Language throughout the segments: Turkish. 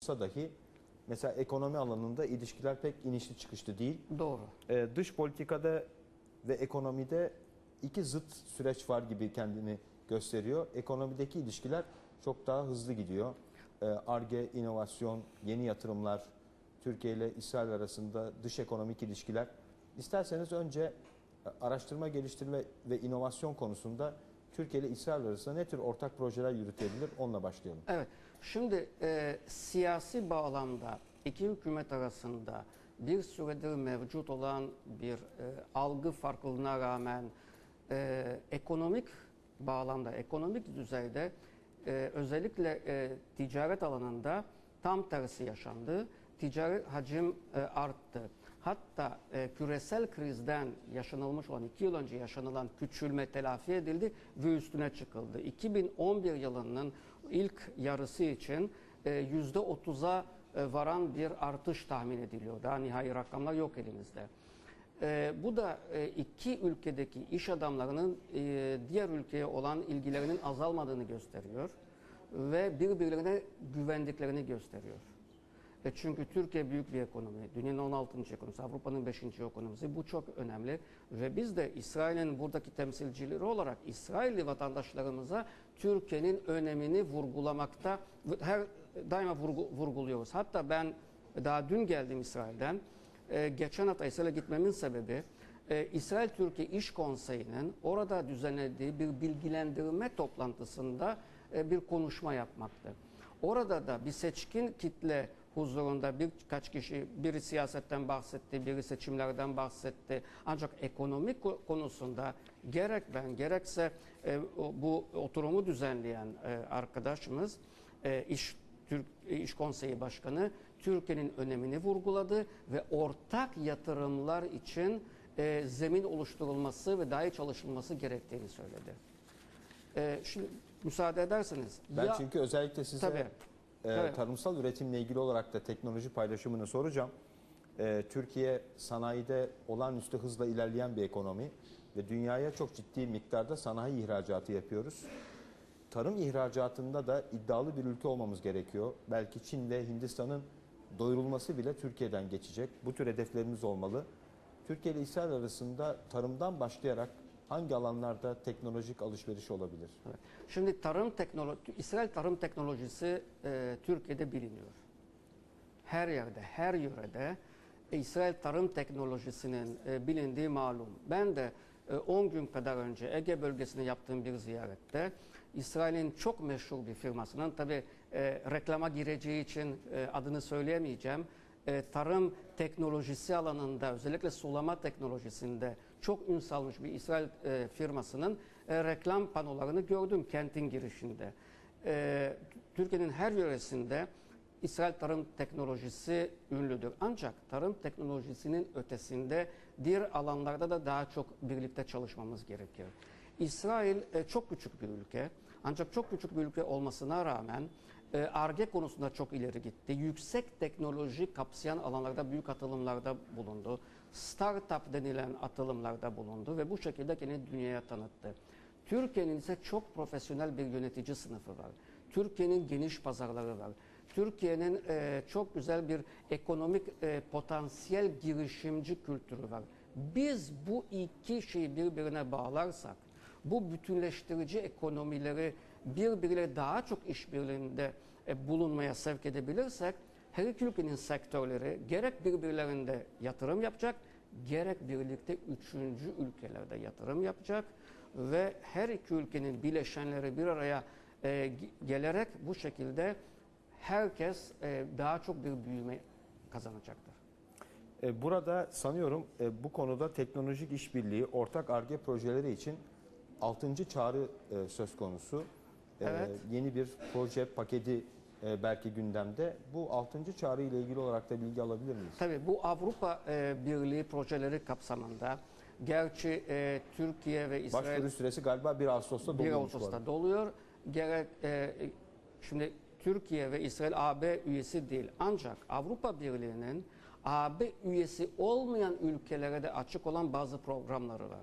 olsa dahi mesela ekonomi alanında ilişkiler pek inişli çıkışlı değil. Doğru. Ee, dış politikada ve ekonomide iki zıt süreç var gibi kendini gösteriyor. Ekonomideki ilişkiler çok daha hızlı gidiyor. Ee, Arge, inovasyon, yeni yatırımlar, Türkiye ile İsrail arasında dış ekonomik ilişkiler. İsterseniz önce araştırma, geliştirme ve inovasyon konusunda Türkiye ile İsrail arasında ne tür ortak projeler yürütebilir onunla başlayalım. Evet. Şimdi e, siyasi bağlamda iki hükümet arasında bir süredir mevcut olan bir e, algı farklılığına rağmen e, ekonomik bağlamda, ekonomik düzeyde e, özellikle e, ticaret alanında tam tersi yaşandı. Ticari hacim e, arttı. Hatta e, küresel krizden yaşanılmış olan iki yıl önce yaşanılan küçülme telafi edildi ve üstüne çıkıldı. 2011 yılının ilk yarısı için e, yüzde 30'a e, varan bir artış tahmin ediliyor. Daha nihai rakamlar yok elimizde. E, bu da iki ülkedeki iş adamlarının diğer ülkeye olan ilgilerinin azalmadığını gösteriyor ve birbirlerine güvendiklerini gösteriyor. E çünkü Türkiye büyük bir ekonomi, dünyanın 16. ekonomisi, Avrupa'nın 5. ekonomisi. Bu çok önemli ve biz de İsrail'in buradaki temsilcileri olarak İsrailli vatandaşlarımıza Türkiye'nin önemini vurgulamakta her daima vurgu, vurguluyoruz. Hatta ben daha dün geldim İsrail'den. E, geçen hafta İsrail'e gitmemin sebebi e, İsrail-Türkiye İş Konseyi'nin orada düzenlediği bir bilgilendirme toplantısında e, bir konuşma yapmaktı. Orada da bir seçkin kitle huzurunda birkaç kişi biri siyasetten bahsetti, biri seçimlerden bahsetti. Ancak ekonomik ko- konusunda gerek ben gerekse e, bu oturumu düzenleyen e, arkadaşımız e, iş Türk İş Konseyi Başkanı Türkiye'nin önemini vurguladı ve ortak yatırımlar için e, zemin oluşturulması ve daha iyi çalışılması gerektiğini söyledi. E, şimdi müsaade ederseniz. Ben ya- çünkü özellikle size Tabii. E, Tabii. tarımsal üretimle ilgili olarak da teknoloji paylaşımını soracağım. E, Türkiye sanayide olağanüstü hızla ilerleyen bir ekonomi ve dünyaya çok ciddi miktarda sanayi ihracatı yapıyoruz. Tarım ihracatında da iddialı bir ülke olmamız gerekiyor. Belki Çin ve Hindistan'ın doyurulması bile Türkiye'den geçecek. Bu tür hedeflerimiz olmalı. Türkiye ile İsrail arasında tarımdan başlayarak hangi alanlarda teknolojik alışveriş olabilir? Evet. Şimdi tarım teknoloji, İsrail tarım teknolojisi e, Türkiye'de biliniyor. Her yerde, her yörede e, İsrail tarım teknolojisinin e, bilindiği malum. Ben de e, 10 gün kadar önce Ege bölgesine yaptığım bir ziyarette İsrail'in çok meşhur bir firmasının tabi reklama gireceği için e, adını söyleyemeyeceğim e, tarım teknolojisi alanında özellikle sulama teknolojisinde çok ün salmış bir İsrail e, firmasının e, reklam panolarını gördüm kentin girişinde. Türkiye'nin her yöresinde İsrail tarım teknolojisi ünlüdür. Ancak tarım teknolojisinin ötesinde diğer alanlarda da daha çok birlikte çalışmamız gerekir. İsrail çok küçük bir ülke. Ancak çok küçük bir ülke olmasına rağmen ARGE konusunda çok ileri gitti. Yüksek teknoloji kapsayan alanlarda büyük atılımlarda bulundu. Startup denilen atılımlarda bulundu ve bu şekilde kendini dünyaya tanıttı. Türkiye'nin ise çok profesyonel bir yönetici sınıfı var. Türkiye'nin geniş pazarları var. Türkiye'nin e, çok güzel bir ekonomik e, potansiyel girişimci kültürü var. Biz bu iki şeyi birbirine bağlarsak, bu bütünleştirici ekonomileri birbiriyle daha çok işbirliğinde e, bulunmaya sevk edebilirsek, her iki ülkenin sektörleri gerek birbirlerinde yatırım yapacak, gerek birlikte üçüncü ülkelerde yatırım yapacak ve her iki ülkenin bileşenleri bir araya e, ge- gelerek bu şekilde herkes e, daha çok bir büyüme kazanacaktır. E, Burada sanıyorum e, bu konuda teknolojik işbirliği, ortak ARGE projeleri için 6. çağrı söz konusu. E, Evet. Yeni bir proje paketi e, belki gündemde. Bu 6. çağrı ile ilgili olarak da bilgi alabilir miyiz? Tabii bu Avrupa e, Birliği projeleri kapsamında gerçi e, Türkiye ve İsrail Başvuru süresi galiba 1 Ağustos'ta 1 doluyormuş bu Ağustos'ta arada. doluyor. Gerek e, şimdi Türkiye ve İsrail AB üyesi değil. Ancak Avrupa Birliği'nin AB üyesi olmayan ülkelere de açık olan bazı programları var.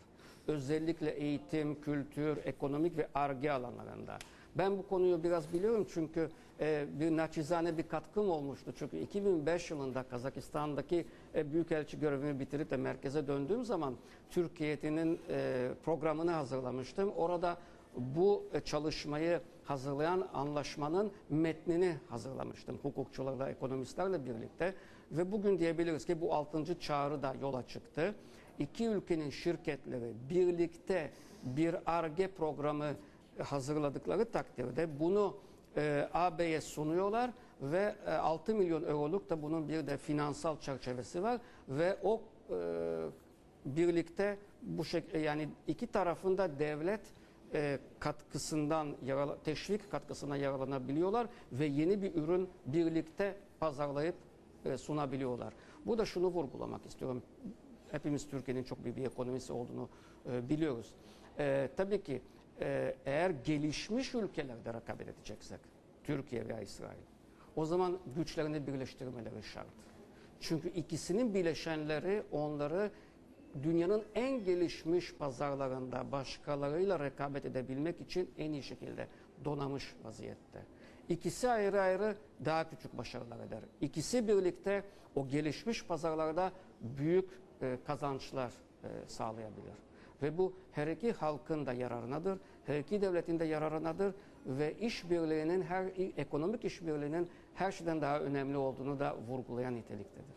Özellikle eğitim, kültür, ekonomik ve arge alanlarında. Ben bu konuyu biraz biliyorum çünkü e, bir naçizane bir katkım olmuştu. Çünkü 2005 yılında Kazakistan'daki e, büyükelçi görevimi bitirip de merkeze döndüğüm zaman Türkiye'nin e, programını hazırlamıştım. Orada bu e, çalışmayı hazırlayan anlaşmanın metnini hazırlamıştım hukukçularla, ekonomistlerle birlikte. Ve bugün diyebiliriz ki bu 6. çağrı da yola çıktı. İki ülkenin şirketleri birlikte bir ARGE programı hazırladıkları takdirde bunu e, AB'ye sunuyorlar ve e, 6 milyon euroluk da bunun bir de finansal çerçevesi var ve o e, birlikte bu şek yani iki tarafında devlet e, katkısından teşvik katkısına yararlanabiliyorlar ve yeni bir ürün birlikte pazarlayıp e, sunabiliyorlar. Bu da şunu vurgulamak istiyorum. Hepimiz Türkiye'nin çok büyük bir ekonomisi olduğunu e, biliyoruz. E, tabii ki e, eğer gelişmiş ülkelerde rekabet edeceksek, Türkiye veya İsrail, o zaman güçlerini birleştirmeleri şart. Çünkü ikisinin bileşenleri onları dünyanın en gelişmiş pazarlarında başkalarıyla rekabet edebilmek için en iyi şekilde donamış vaziyette. İkisi ayrı ayrı daha küçük başarılar eder. İkisi birlikte o gelişmiş pazarlarda büyük e, kazançlar e, sağlayabilir. Ve bu her iki halkın da yararınadır, her iki devletin de yararınadır ve işbirliğinin her ekonomik işbirliğinin her şeyden daha önemli olduğunu da vurgulayan niteliktedir.